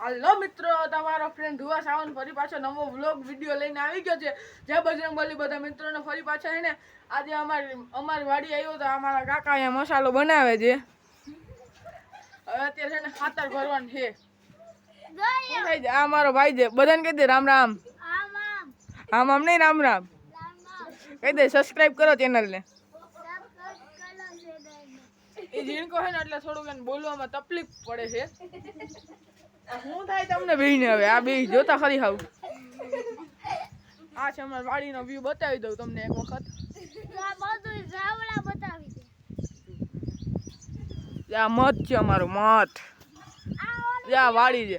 હાલો મિત્રો તમારો ફ્રેન્ડ ધુવા સાવન ફરી પાછો નવો વ્લોગ વીડિયો લઈને આવી ગયો છે. જય બજરંગબલી બધા મિત્રોને ફરી પાછા ને? આજે અમારી અમારી વાડી આવ્યો તો અમારા કાકા અહીંયા મસાલો બનાવે છે. હવે અત્યારે છે ને ખાતર ભરવાનું છે. આ મારો ભાઈ છે. બધાને કહી દે રામ રામ. આમ આમ. નહીં રામ રામ. કહી દે સબસ્ક્રાઈબ કરો ચેનલને એ ઝીણકો છે ને એટલે થોડુંક એને બોલવામાં તકલીફ પડે છે. શું થાય તમને બેહીને હવે? આ બે જોતા ખરી હાવ. આ છે અમારી વાડીનો વ્યૂ બતાવી દઉં તમને એક વખત. આ મત છે અમારું મત આ વાડી છે.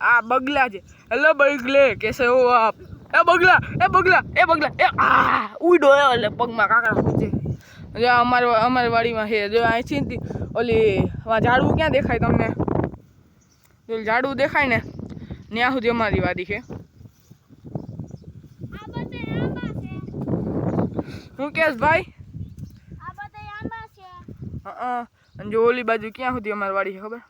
આ બગલા છે. હેલો બગલે કેસે હો આપ? એ બગલા એ બગલા એ બગલા એ આ ઉડો એ એટલે પગમાં કાકડા ખૂંચે જો આ અમારે અમારી વાડીમાં છે. જો અહીંથી થી ઓલી વા ઝાડવું ક્યાં દેખાય તમને? જો ઝાડવું દેખાય ને ત્યાં સુધી અમારી વાડી છે. હું કેસ ભાઈ? હા અને જો ઓલી બાજુ ક્યાં સુધી અમારી વાડી છે ખબર?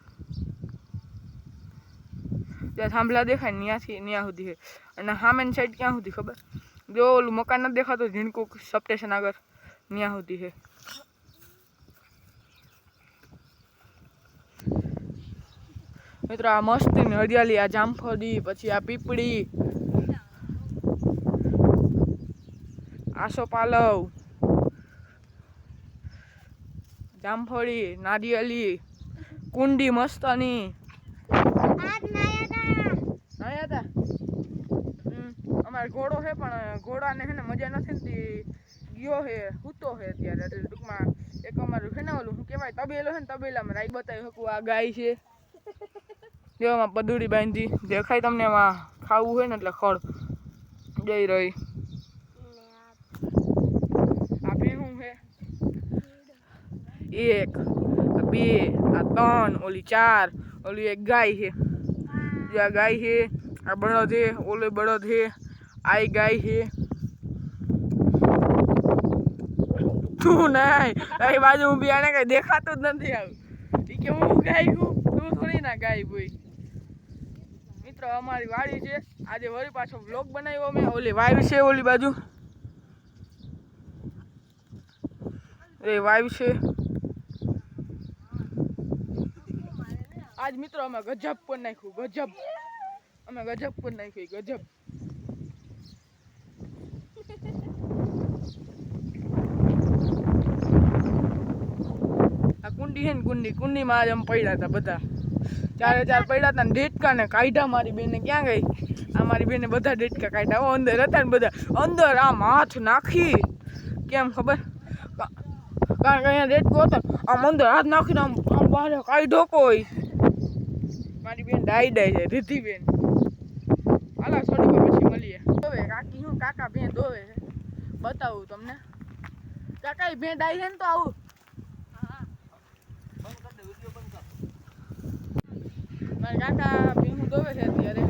ત્યાં થાંભલા દેખાય ને ત્યાંથી ત્યાં સુધી છે. અને સામેની સાઈડ ક્યાં સુધી ખબર? જો ઓલું મકાન નથી દેખાતું ઝીણકુક સબસ્ટેશન આગળ. ત્યાં સુધી છે મિત્રો, આ મસ્તી ને હરિયાળી આ જામફળી, પછી આ પીપળી. આસો પાલવ. જામફળી, નારિયેલી, કુંડી મસ્તની. અમારે ઘોડો છે પણ ઘોડાને છે ને મજા નથી ગયો હે, સૂતો હે અત્યારે. ટૂંકમાં એક અમારું છે ને ઓલું, શું કહેવાય, તબેલો છે ને તબેલામાં. રાઈ બતાવી શકું આ ગાય છે. જો એમાં પદુડી બાંધી. દેખાય તમને એમાં ખાવું હોય ને એટલે ખડ. જઈ રહી. આ ભેહું છે? એક બે, આ ત્રણ, ઓલી ચાર, ઓલી એક ગાય છે. જે આ ગાય છે, આ બળદ છે, ઓલે બળદ છે, આ ગાય છે. તું નાય તારી બાજુ હું આને કઈ દેખાતું જ નથી આવું ઈ કે હું ગાય છું તું થોડી ના ગાય ભાઈ મિત્રો, અમારી વાડી છે. આજે વળી પાછો બ્લોગ બનાવ્યો મેં. ઓલી વાઈવ છે ઓલી બાજુ. એ વાઈવ છે. આજ મિત્રો અમે ગજબ પર નાખ્યું, ગજબ. અમે ગજબ પર નાખ્યું, ગજબ આ કુંડી છે ને કુંડી કુંડીમાં આજ અમે પડ્યા હતા બધા. ચારે ચાર પડ્યા હતા ને ડેટકા ને કાઢ્યા મારી બેને ક્યાં ગઈ? મારી બેને બધા ડેટકા કાઢ્યા. હો, અંદર હતા ને બધા. અંદર આમ હાથ નાખી. કેમ ખબર? કારણ કે અહીંયા ડેટકો હતો આમ અંદર હાથ નાખીને આમ આમ બહાર કાઢ્યો કોઈ. મારી બેન ડાઈ ડાઈ છે રીધી બેન હાલા છોડી પછી મળીએ. દોવે કાકી શું કાકા બેન દોવે બતાવું તમને. કાકા એ બેન ડાઈ છે ને તો આવું. મારા કાકા ભીહું દોવે છે અત્યારે.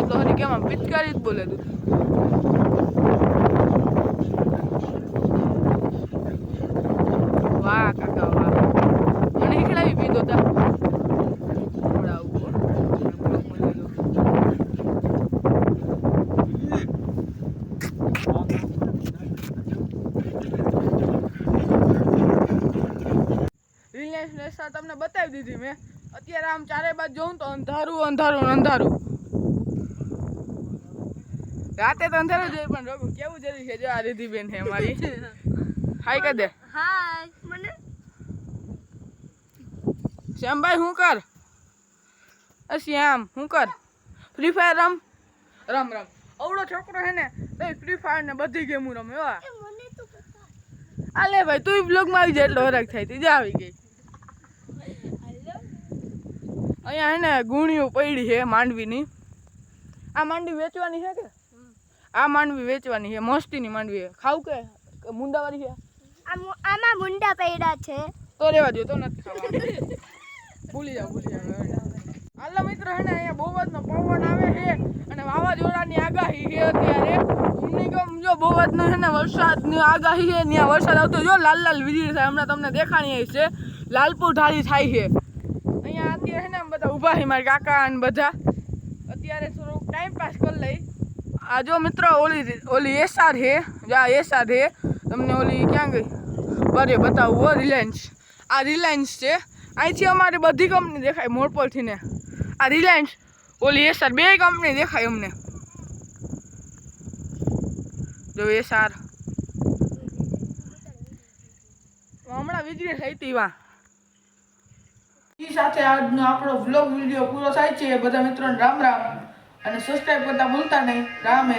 તો હરી કેમ પિચકારી જ બોલે તું વાહ કાકા વાહ મને હીખડાવી પીધો તા ખવડાવું હો. રિલાયન્સ તમને બતાવી દીધી મેં. અત્યારે આમ ચારે બાજુ જોઉં તો અંધારું અંધારું અંધારું. રાતે તો અંધારું જોઈએ પણ રઘુ કેવું જરૂરી છે? જો આ રીધી બેન છે અમારી. હાય કર દે. શ્યામભાઈ હું કર? શ્યામ હું કર? ફ્રી ફાયર રમ. રમ રમ. અવડો છોકરો છે ને તો ફ્રી ફાયર ને બધી ગેમો રમે આ. આલે ભાઈ તું બ્લોગમાં આવી જાય એટલો હરખ થાય તીજા આવી ગઈ. અહીંયા હે ને ગુણીઓ પડી છે માંડવીની. આ માંડવી વેચવાની છે કે? આ માંડવી વેચવાની છે મસ્તીની માંડવી છે. ખાવ કે? મુંડાવાળી છે? આમાં મુંડા પડ્યા છે. તો રેવા દો તો નથી ખાવા ભૂલી જાવ ભૂલી જાવ હાલો મિત્રો હે ને અહીંયા બહુ જ પવન આવે છે અને વાવાઝોડાની આગાહી છે અત્યારે. નિગમ જો બહુ જ હે ને વરસાદની આગાહી છે ત્યાં વરસાદ આવતો જો લાલ લાલ વીજળી થાય હમણાં તમને દેખાણી છે. લાલપુર ઢાળી થાય છે. અત્યારે છે ને આમ બધા ઊભા છે, મારા કાકા અને બધા. અત્યારે થોડુંક ટાઈમ પાસ કરી લઈ. આ જો મિત્રો, ઓલી ઓલી એસઆર છે. જો આ એસઆર છે. તમને ઓલી ક્યાં ગઈ? બરે બતાવું હો રિલાયન્સ આ રિલાયન્સ છે. અહીંથી અમારી બધી કંપની દેખાય મોરપોલથી ને. આ રિલાયન્સ ઓલી એસઆર બે કંપની દેખાય અમને. જો એસઆર હમણાં વીજળી થઈ હતી વા એ સાથે આજનો આપણો વ્લોગ વીડિયો પૂરો થાય છે. બધા મિત્રોને રામ રામ. અને સબસ્ક્રાઈબ કરતા ભૂલતા નહીં. રામે.